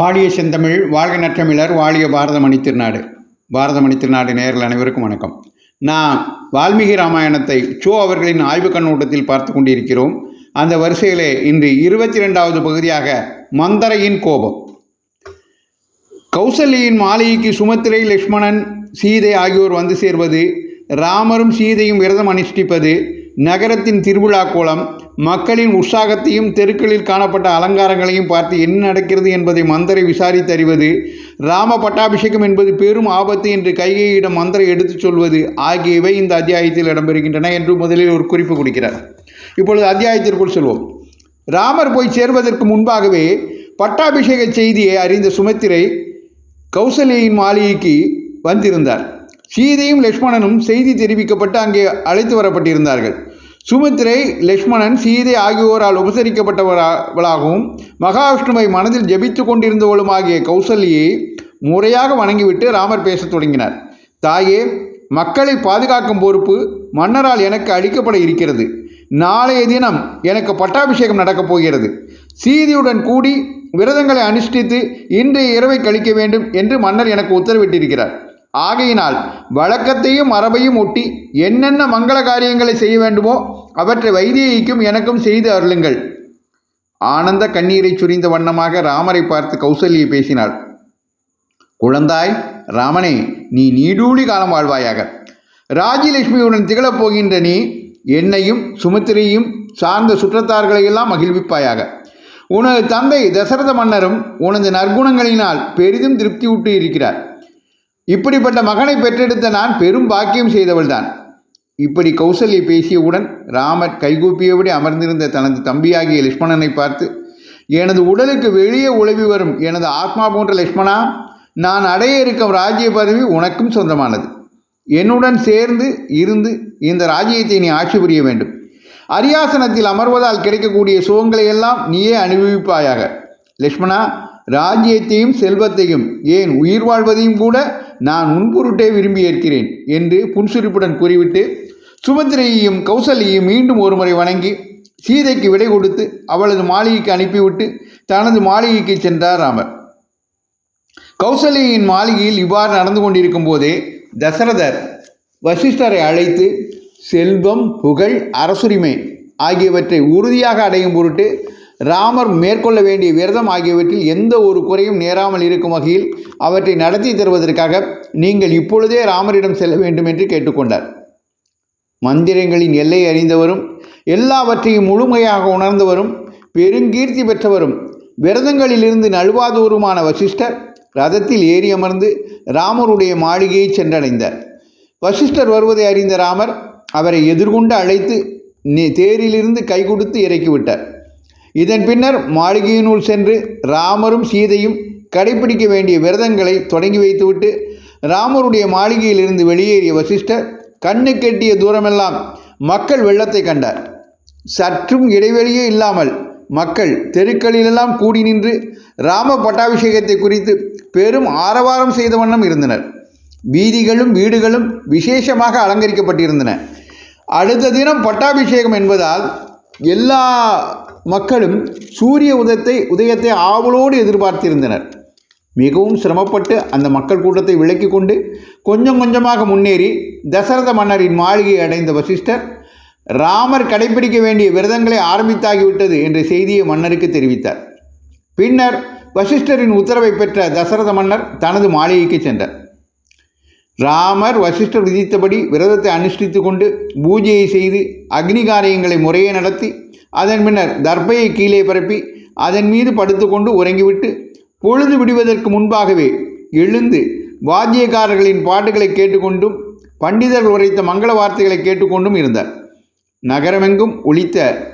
வாழிய செந்தமிழ் வாழ்க நற்றமிழர் வாழிய பாரதமணி திருநாடு. பாரதமணி திருநாடு நேரில் அனைவருக்கும் வணக்கம். நான் வால்மீகி ராமாயணத்தை சோ அவர்களின் ஆய்வு கண்ணோட்டத்தில் பார்த்து கொண்டிருக்கிறோம். அந்த வரிசையிலே இன்று இருபத்தி ரெண்டாவது பகுதியாக மந்தரையின் கோபம். கௌசல்யின் மாளிகைக்கு சுமத்திரை லக்ஷ்மணன் சீதை ஆகியோர் வந்து சேர்வது ராமரும் சீதையும் விரதம் அனுஷ்டிப்பது நகரத்தின் திருவிழா கோலம் மக்களின் உற்சாகத்தையும் தெருக்களில் காணப்பட்ட அலங்காரங்களையும் பார்த்து என்ன நடக்கிறது என்பதை மந்தரை விசாரித்து அறிவது ராம பட்டாபிஷேகம் என்பது பெரும் ஆபத்து என்று கைகையிடம் மந்தரை எடுத்துச் சொல்வது ஆகியவை இந்த அத்தியாயத்தில் இடம்பெறுகின்றன என்று முதலில் ஒரு குறிப்பு கொடுக்கிறார். இப்பொழுது அத்தியாயத்திற்குள் செல்வோம். ராமர் போய் சேர்வதற்கு முன்பாகவே பட்டாபிஷேக செய்தியை அறிந்த சுமித்திரை கௌசல்யின் மாளிகைக்கு வந்திருந்தார். சீதையும் லக்ஷ்மணனும் செய்தி தெரிவிக்கப்பட்டு அங்கே அழைத்து வரப்பட்டிருந்தார்கள். சுமித்திரை லக்ஷ்மணன் சீதை ஆகியோரால் உபசரிக்கப்பட்டவர்களாகவும் மகாவிஷ்ணுவை மனதில் ஜபித்து கொண்டிருந்தவளும் ஆகிய கௌசல்யை முறையாக வணங்கிவிட்டு ராமர் பேசத் தொடங்கினார். தாயே மக்களை பாதுகாக்கும் பொறுப்பு மன்னரால் எனக்கு அளிக்கப்பட இருக்கிறது. நாளைய தினம் எனக்கு பட்டாபிஷேகம் நடக்கப் போகிறது. சீதையுடன் கூடி விரதங்களை அனுஷ்டித்து இன்றைய இரவை கழிக்க வேண்டும் என்று மன்னர் எனக்கு உத்தரவிட்டிருக்கிறார். ஆகையினால் வழக்கத்தையும் மரபையும் ஒட்டி என்னென்ன மங்கள காரியங்களை செய்ய வேண்டுமோ அவற்றை வைதேகிக்கும் எனக்கும் செய்து அருளுங்கள். ஆனந்த கண்ணீரை சுரிந்த வண்ணமாக ராமரை பார்த்து கௌசல்யை பேசினாள். குழந்தாய் ராமனே நீ நீடூழி காலம் வாழ்வாயாக. ராஜலட்சுமியுடன் திகழப் போகின்ற நீ என்னையும் சுமித்திரையும் சார்ந்த சுற்றத்தார்களையெல்லாம் மகிழ்விப்பாயாக. உனது தந்தை தசரத மன்னரும் உனது நற்குணங்களினால் பெரிதும் திருப்தியுற்று இருக்கிறார். இப்படிப்பட்ட மகனை பெற்றெடுத்த நான் பெரும் பாக்கியம் செய்தவள்தான். இப்படி கௌசல்யை பேசியவுடன் ராமர் கைகூப்பியபடி அமர்ந்திருந்த தனது தம்பியாகிய லக்ஷ்மணனை பார்த்து எனது உடலுக்கு வெளியே உழவி வரும் எனது ஆத்மா போன்ற லக்ஷ்மணா நான் அடைய இருக்கும் ராஜ்ய பதவி உனக்கும் சொந்தமானது. என்னுடன் சேர்ந்து இருந்து இந்த ராஜ்யத்தை நீ ஆட்சி புரிய வேண்டும். அரியாசனத்தில் அமர்வதால் கிடைக்கக்கூடிய சுகங்களை எல்லாம் நீயே அனுபவிப்பாயாக. லக்ஷ்மணா ராஜ்யத்தையும் செல்வத்தையும் ஏன் உயிர் வாழ்வதையும் கூட நான் உன்பொருட்டே விரும்பி ஏற்கிறேன் என்று புன்சுரிப்புடன் கூறிவிட்டு சுபத்திரையையும் கௌசல்யையும் மீண்டும் ஒருமுறை வணங்கி சீதைக்கு விடை கொடுத்து அவளது மாளிகைக்கு அனுப்பிவிட்டு தனது மாளிகைக்கு சென்றார் ராமர். கௌசல்யின் மாளிகையில் இவ்வாறு நடந்து கொண்டிருக்கும் போதே தசரதர் வசிஷ்டரை அழைத்து செல்வம் புகழ் அரசுரிமை ஆகியவற்றை உறுதியாக அடையும் பொருட்டு ராமர் மேற்கொள்ள வேண்டிய விரதம் ஆகியவற்றில் எந்த ஒரு குறையும் நேராமல் இருக்கும் வகையில் அவற்றை நடத்தி தருவதற்காக நீங்கள் இப்பொழுதே ராமரிடம் செல்ல வேண்டும் என்று கேட்டுக்கொண்டார். மந்திரங்களின் எல்லை அறிந்தவரும் எல்லாவற்றையும் முழுமையாக உணர்ந்தவரும் பெருங்கீர்த்தி பெற்றவரும் விரதங்களிலிருந்து நழுவாதோருமான வசிஷ்டர் ரதத்தில் ஏறி அமர்ந்து ராமருடைய மாளிகையை சென்றடைந்தார். வசிஷ்டர் வருவதை அறிந்த ராமர் அவரை எதிர்கொண்டு அழைத்து தேரிலிருந்து கை கொடுத்து இறக்கிவிட்டார். இதன் பின்னர் மாளிகையினுள் சென்று ராமரும் சீதையும் கடைபிடிக்க வேண்டிய விரதங்களை தொடங்கி வைத்துவிட்டு ராமருடைய மாளிகையிலிருந்து வெளியேறிய வசிஷ்டர் கண்ணு கெட்டிய தூரமெல்லாம் மக்கள் வெள்ளத்தை கண்டார். சற்றும் இடைவெளியே இல்லாமல் மக்கள் தெருக்களிலெல்லாம் கூடி நின்று ராம பட்டாபிஷேகத்தை குறித்து பெரும் ஆரவாரம் செய்த வண்ணம் இருந்தனர். வீதிகளும் வீடுகளும் விசேஷமாக அலங்கரிக்கப்பட்டிருந்தன. அடுத்த தினம் பட்டாபிஷேகம் என்பதால் எல்லா மக்களும் சூரிய உதயத்தை உதயத்தை ஆவலோடு எதிர்பார்த்திருந்தனர். மிகவும் சிரமப்பட்டு அந்த மக்கள் கூட்டத்தை விலக்கி கொண்டு கொஞ்சம் கொஞ்சமாக முன்னேறி தசரத மன்னரின் மாளிகையை அடைந்த வசிஷ்டர் ராமர் கடைபிடிக்க வேண்டிய விரதங்களை ஆரம்பித்தாகிவிட்டது என்ற செய்தியை மன்னருக்கு தெரிவித்தார். பின்னர் வசிஷ்டரின் உத்தரவை பெற்ற தசரத மன்னர் தனது மாளிகைக்கு சென்றார். ராமர் வசிஷ்டர் விதித்தபடி விரதத்தை அனுஷ்டித்து கொண்டு பூஜையை செய்து அக்னி காரியங்களை முறையே நடத்தி அதன் பின்னர் தர்பையை கீழே பரப்பி அதன் மீது படுத்துக்கொண்டு உறங்கிவிட்டு பொழுது விடுவதற்கு முன்பாகவே எழுந்து வாத்தியக்காரர்களின் பாட்டுகளை கேட்டுக்கொண்டும் பண்டிதர்கள் உரைத்த மங்கள வார்த்தைகளை கேட்டுக்கொண்டும் இருந்தார். நகரமெங்கும் ஒழித்த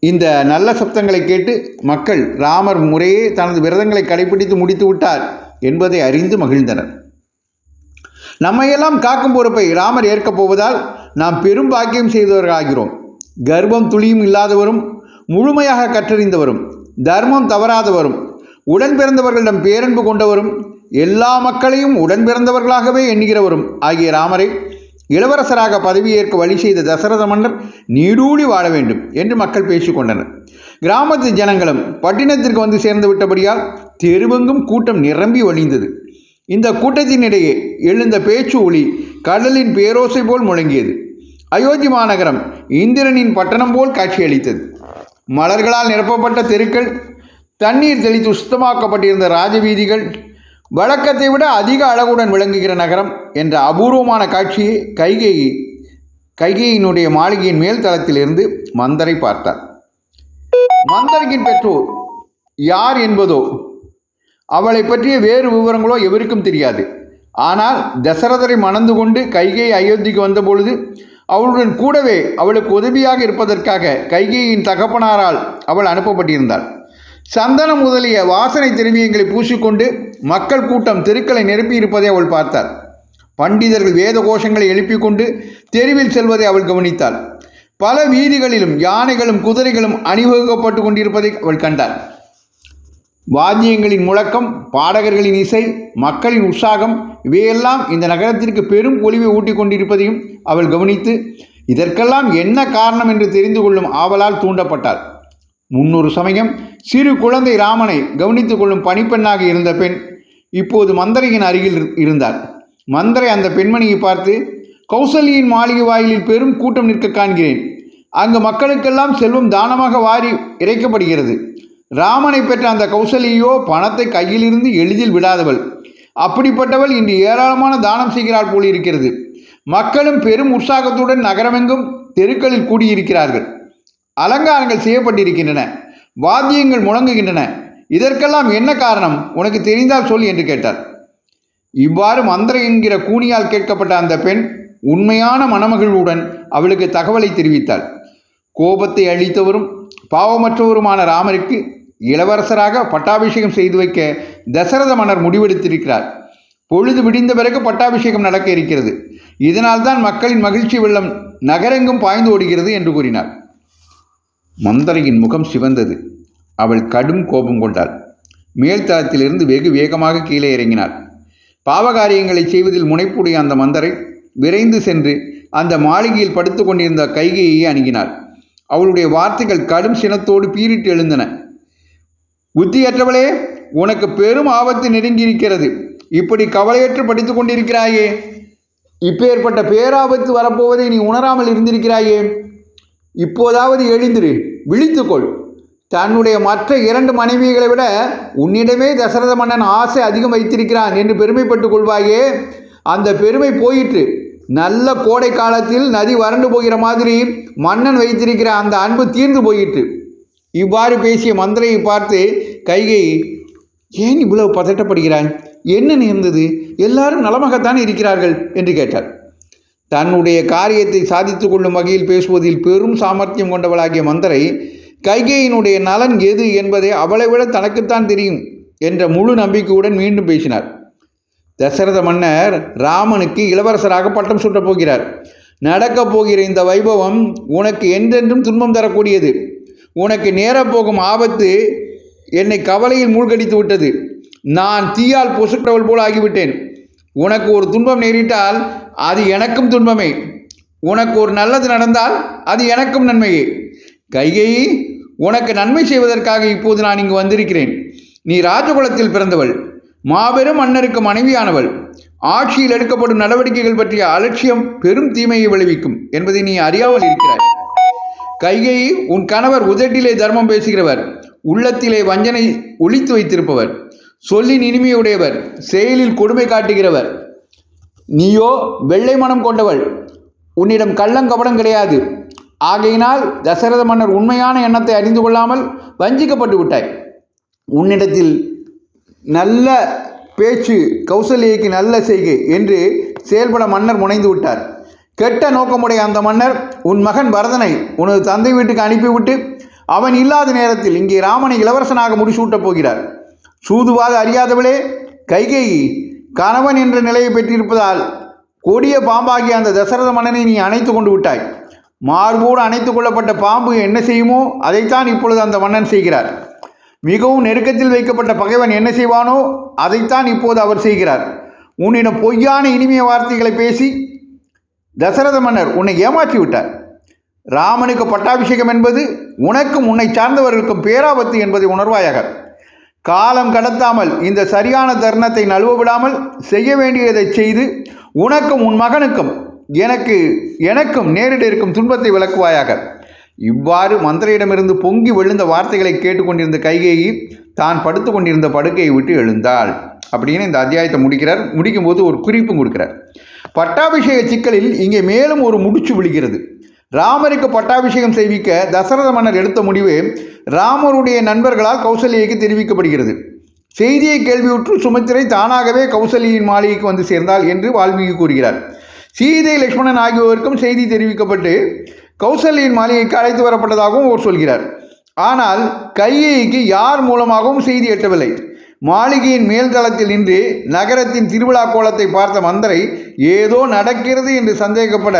இந்த நல்ல சப்தங்களை கேட்டு மக்கள் ராமர் முறையே தனது விரதங்களை கடைபிடித்து முடித்து விட்டார் என்பதை அறிந்து மகிழ்ந்தனர். நம்மையெல்லாம் காக்கும் பொறுப்பை ராமர் ஏற்கப் போவதால் நாம் பெரும் பாக்கியம் செய்தவர்களாகிறோம். கர்ப்பம் துளியும் இல்லாதவரும் முழுமையாக கற்றறிந்தவரும் தர்மம் தவறாதவரும் உடன் பிறந்தவர்களிடம் பேரன்பு கொண்டவரும் எல்லா மக்களையும் உடன் பிறந்தவர்களாகவே எண்ணுகிறவரும் ஆகிய ராமரை இளவரசராக பதவியேற்க வழி செய்த தசரத மன்னர் நீடூழி வாழ வேண்டும் என்று மக்கள் பேசிக்கொண்டனர் கிராமத்து ஜனங்களும் பட்டினத்திற்கு வந்து சேர்ந்து விட்டபடியால் தெருவெங்கும் கூட்டம் நிரம்பி வழிந்தது இந்த கூட்டத்தினிடையே எழுந்த பேச்சு ஒளி கடலின் பேரோசை போல் முழங்கியது. அயோத்தி மாநகரம் இந்திரனின் பட்டணம் போல் காட்சியளித்தது. மலர்களால் நிரப்பப்பட்ட தெருக்கள் தண்ணீர் தெளித்து சுத்தமாக்கப்பட்டிருந்த ராஜவீதிகள் வழக்கத்தை விட அதிக அழகுடன் விளங்குகிற நகரம் என்ற அபூர்வமான காட்சியை கைகேயி கைகேயினுடைய மாளிகையின் மேல் தளத்திலிருந்து மந்தரை பார்த்தார். மந்தரையின் பெற்றோர் யார் என்பதோ அவளை பற்றிய வேறு விவரங்களோ எவருக்கும் தெரியாது. ஆனால் தசரதரை மணந்து கொண்டு கைகை அயோத்திக்கு வந்தபொழுது அவளுடன் கூடவே அவளுக்கு உதவியாக இருப்பதற்காக கைகேயின் தகப்பனாரால் அவள் அனுப்பப்பட்டிருந்தாள். சந்தனம் முதலிய வாசனை திரவியங்களை பூசிக்கொண்டு மக்கள் கூட்டம் தெருக்களை நிரப்பியிருப்பதை அவள் பார்த்தாள். பண்டிதர்கள் வேத கோஷங்களை எழுப்பிக் கொண்டு தெருவில் செல்வதை அவள் கவனித்தாள். பல வீதிகளிலும் யானைகளும் குதிரைகளும் அணிவகுக்கப்பட்டு கொண்டிருப்பதை அவள் கண்டாள். வாத்தியங்களின் முழக்கம் பாடகர்களின் இசை மக்களின் உற்சாகம் இவையெல்லாம் இந்த நகரத்திற்கு பெரும் பொலிவை ஊட்டிக் கொண்டிருப்பதையும் அவள் கவனித்து இதற்கெல்லாம் என்ன காரணம் என்று தெரிந்து கொள்ளும் ஆவலால் தூண்டப்பட்டாள். முன்னொரு சமயம் சிறு குழந்தை ராமனை கவனித்துக் கொள்ளும் பணிப்பெண்ணாக இருந்த பெண் இப்போது மந்தரையின் அருகில் இரு- மந்தரை அந்த பெண்மணியை பார்த்து கௌசல்யின் மாளிகை வாயிலில் பெரும் கூட்டம் நிற்க காண்கிறேன். அங்கு மக்களுக்கெல்லாம் செல்வம் தானமாக வாரி இறைக்கப்படுகிறது. ராமனை பெற்ற அந்த கௌசல்யோ பணத்தை கையிலிருந்து எளிதில் விடாதவள். அப்படிப்பட்டவள் இன்று ஏராளமான தானம் செய்கிறாள் போல் இருக்கிறது மக்களும் பெரும் உற்சாகத்துடன் நகரமெங்கும் தெருக்களில் கூடியிருக்கிறார்கள். அலங்காரங்கள் செய்யப்பட்டிருக்கின்றன. வாத்தியங்கள் முழங்குகின்றன. இதற்கெல்லாம் என்ன காரணம்? உனக்கு தெரிந்தால் சொல் என்று கேட்டார். இவ்வாறு மந்திர என்கிற கூனியால் கேட்கப்பட்ட அந்த பெண் உண்மையான மணமகிழ்வுடன் அவளுக்கு தகவலை தெரிவித்தாள். கோபத்தை அழித்தவரும் பாவமற்றவருமான ராமருக்கு இளவரசராக பட்டாபிஷேகம் செய்து வைக்க தசரத மன்னர் முடிவெடுத்திருக்கிறார். பொழுது விடிந்த பிறகு பட்டாபிஷேகம் நடக்க இருக்கிறது. இதனால்தான் மக்களின் மகிழ்ச்சி வெள்ளம் நகரெங்கும் பாய்ந்து ஓடுகிறது என்று கூறினார். மந்தரையின் முகம் சிவந்தது. அவள் கடும் கோபம் கொண்டாள். மேல்தளத்திலிருந்து வெகு வேகமாக கீழே இறங்கினாள். பாவகாரியங்களை செய்வதில் முனைப்புடைய அந்த மந்தரை விரைந்து சென்று அந்த மாளிகையில் படுத்து கொண்டிருந்த கைகையை அணுகினாள். அவளுடைய வார்த்தைகள் கடும் சினத்தோடு பீறிட்டு எழுந்தன. புத்தியற்றவளே உனக்கு பெரும் ஆபத்து நெருங்கியிருக்கிறது. இப்படி கவலையற்று படித்துக் கொண்டிருக்கிறாயே. இப்பேற்பட்ட பேராபத்து வரப்போவதை நீ உணராமல் இருந்திருக்கிறாயே. இப்போதாவது எழுந்திரு விழித்துக்கொள். தன்னுடைய மற்ற இரண்டு மனைவிகளை விட உன்னிடமே தசரத மன்னன் ஆசை அதிகம் வைத்திருக்கிறான் என்று பெருமைப்பட்டுக் கொள்வாயே. அந்த பெருமை போயிற்று. நல்ல கோடை காலத்தில் நதி வறண்டு போகிற மாதிரி மன்னன் வைத்திருக்கிற அந்த அன்பு தீர்ந்து போயிற்று. இவ்வாறு பேசிய மந்திரையை பார்த்து கைகை ஏன் இவ்வளவு பதட்டப்படுகிறாய்? என்ன நேர்ந்தது? எல்லாரும் நலமாகத்தான் இருக்கிறார்கள் என்று கேட்டார் தன்னுடைய காரியத்தை சாதித்து கொள்ளும் வகையில் பேசுவதில் பெரும் சாமர்த்தியம் கொண்டவளாகிய மந்தரை கைகேயினுடைய நலன் எது என்பதை அவளை விட தனக்குத்தான் தெரியும் என்ற முழு நம்பிக்கையுடன் மீண்டும் பேசினார். தசரத மன்னர் ராமனுக்கு இளவரசராக பட்டம் சுட்டப் போகிறார். நடக்கப் போகிற இந்த வைபவம் உனக்கு என்றென்றும் துன்பம் தரக்கூடியது. உனக்கு நேரப்போகும் ஆபத்து என்னை கவலையில் மூழ்கடித்து விட்டது. நான் தீயால் பொசுக்கிறவள் போல் ஆகிவிட்டேன். உனக்கு ஒரு துன்பம் நேரிட்டால் அது எனக்கும் துன்பமே. உனக்கு ஒரு நல்லது நடந்தால் அது எனக்கும் நன்மையே. கைகை உனக்கு நன்மை செய்வதற்காக இப்போது நான் இங்கு வந்திருக்கிறேன். நீ ராஜகுலத்தில் பிறந்தவள். மாபெரும் மன்னருக்கு மனைவியானவள். ஆட்சியில் எடுக்கப்படும் நடவடிக்கைகள் பற்றிய அலட்சியம் பெரும் தீமையை விளைவிக்கும் என்பதை நீ அறியாமல் இருக்கிறாய். கைகை உன் கணவர் உதட்டிலே தர்மம் பேசுகிறவர். உள்ளத்திலே வஞ்சனை ஒழித்து வைத்திருப்பவர். சொல்லின் இனிமையுடையவர் செயலில் கொடுமை காட்டுகிறவர். நீயோ வெள்ளை மனம் கொண்டவள் உன்னிடம் கள்ளங்கபடம் கிடையாது. ஆகையினால் தசரத மன்னர் உண்மையான எண்ணத்தை அறிந்து கொள்ளாமல் வஞ்சிக்கப்பட்டு விட்டாய். உன்னிடத்தில் நல்ல பேச்சு கௌசல்யக்கு நல்ல செய்கை என்று செயல்பட மன்னர் முனைந்து விட்டார். கெட்ட நோக்கமுடைய அந்த மன்னர் உன் மகன் பரதனை உனது தந்தை வீட்டுக்கு அனுப்பிவிட்டு அவன் இல்லாத நேரத்தில் இங்கே ராமனை இளவரசனாக முடிசூட்டப் போகிறார். சூதுவாக அறியாதவளே கைகை கணவன் என்ற நிலையை பெற்றிருப்பதால் கொடிய பாம்பாகிய அந்த தசரத மன்னனை நீ அணைத்து கொண்டு விட்டாய். மார்போடு அணைத்து கொள்ளப்பட்ட பாம்பு என்ன செய்யுமோ அதைத்தான் இப்பொழுது அந்த மன்னன் செய்கிறார். மிகவும் நெருக்கத்தில் வைக்கப்பட்ட பகைவன் என்ன செய்வானோ அதைத்தான் இப்போது அவர் செய்கிறார். உன்னிடம் பொய்யான இனிமைய வார்த்தைகளை பேசி தசரத மன்னர் உன்னை ஏமாற்றி விட்டார். ராமனுக்கு பட்டாபிஷேகம் என்பது உனக்கும் உன்னை சார்ந்தவர்களுக்கும் பேராபத்து என்பதை உணர்வாயாக காலம் கடத்தாமல் இந்த சரியான தருணத்தை நழுவ விடாமல் செய்ய வேண்டியதை செய்து உனக்கும் உன் மகனுக்கும் எனக்கு எனக்கும் நேரிட இருக்கும் துன்பத்தை விளக்குவாயாக. இவ்வாறு மந்திரையிடமிருந்து பொங்கி விழுந்த வார்த்தைகளை கேட்டுக்கொண்டிருந்த கைகேயி தான் படுத்து கொண்டிருந்த படுக்கையை விட்டு எழுந்தாள். அப்படின்னு இந்த அத்தியாயத்தை முடிக்கிறார். முடிக்கும்போது ஒரு குறிப்பும் கொடுக்கிறார். பட்டாபிஷேக சிக்கலில் இங்கே மேலும் ஒரு முடிச்சு விழுகிறது. ராமருக்கு பட்டாபிஷேகம் செய்விக்க தசரத மன்னர் எடுத்த முடிவு ராமருடைய நண்பர்களால் கௌசல்யைக்கு தெரிவிக்கப்படுகிறது. செய்தியை கேள்வியுற்று சுமித்திரை தானாகவே கௌசல்யின் மாளிகைக்கு வந்து சேர்ந்தாள் என்று வால்மீகி கூறுகிறார். சீதை லக்ஷ்மணன் ஆகியோருக்கும் செய்தி தெரிவிக்கப்பட்டு கௌசல்யின் மாளிகைக்கு அழைத்து வரப்பட்டதாகவும் அவர் சொல்கிறார். ஆனால் கையைக்கு யார் மூலமாகவும் செய்தி எட்டவில்லை. மாளிகையின் மேல்தளத்தில் நின்று நகரத்தின் திருவிழா கோலத்தை பார்த்த மந்தரை ஏதோ நடக்கிறது என்று சந்தேகப்பட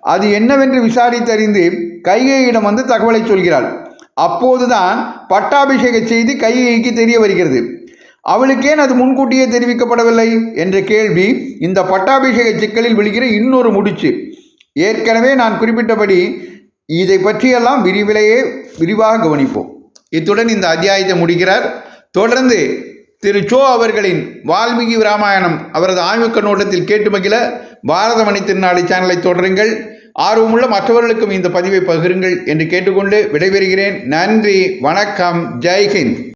அது என்னவென்று விசாரித்தறிந்து கைகையிடம் வந்து தகவலை சொல்கிறாள். அப்போதுதான் பட்டாபிஷேக செய்தி கைகைக்கு தெரிய வருகிறது. அவளுக்கேன் அது முன்கூட்டியே தெரிவிக்கப்படவில்லை என்ற கேள்வி இந்த பட்டாபிஷேக சிக்கலில் விழுகிற இன்னொரு முடிச்சு. ஏற்கனவே நான் குறிப்பிட்டபடி இதை பற்றியெல்லாம் விரிவிலேயே விரிவாக கவனிப்போம். இத்துடன் இந்த அத்தியாயத்தை முடிக்கிறார். தொடர்ந்து திரு சோ அவர்களின் வால்மீகி ராமாயணம் அவரது ஆய்வுக் கண்ணோட்டத்தில் கேட்டு மகிழ பாரதமணி திருநாளை சேனலை தொடருங்கள். ஆர்வமுள்ள மற்றவர்களுக்கும் இந்த பதிவை பகிருங்கள் என்று கேட்டுக்கொண்டு விடைபெறுகிறேன். நன்றி வணக்கம் ஜெய்ஹிந்த்